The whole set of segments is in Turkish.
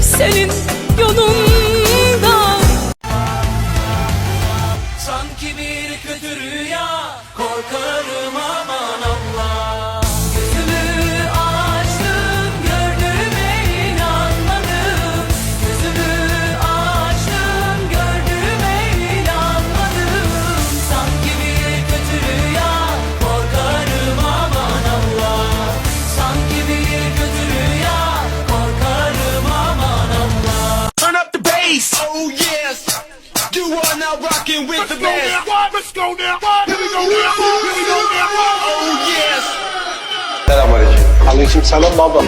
senin yolunda. Sanki bir kötü rüya korkarım aman Allah. Rocking with the best. Let's go now. Here we go now. Here we go now. Oh yes. Selamünaleyküm. Aleyküm selam baba.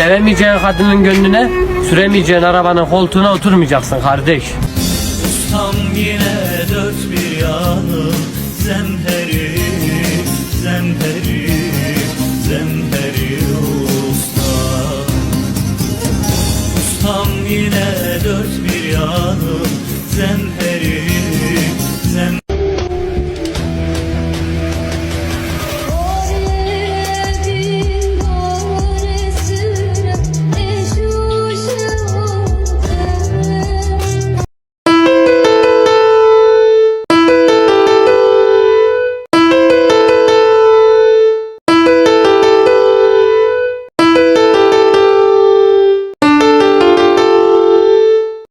Sevemeyeceğin kadının gönlüne, süremeyeceğin arabanın koltuğuna oturmayacaksın kardeş. Tam yine dört bir yanım Zemhere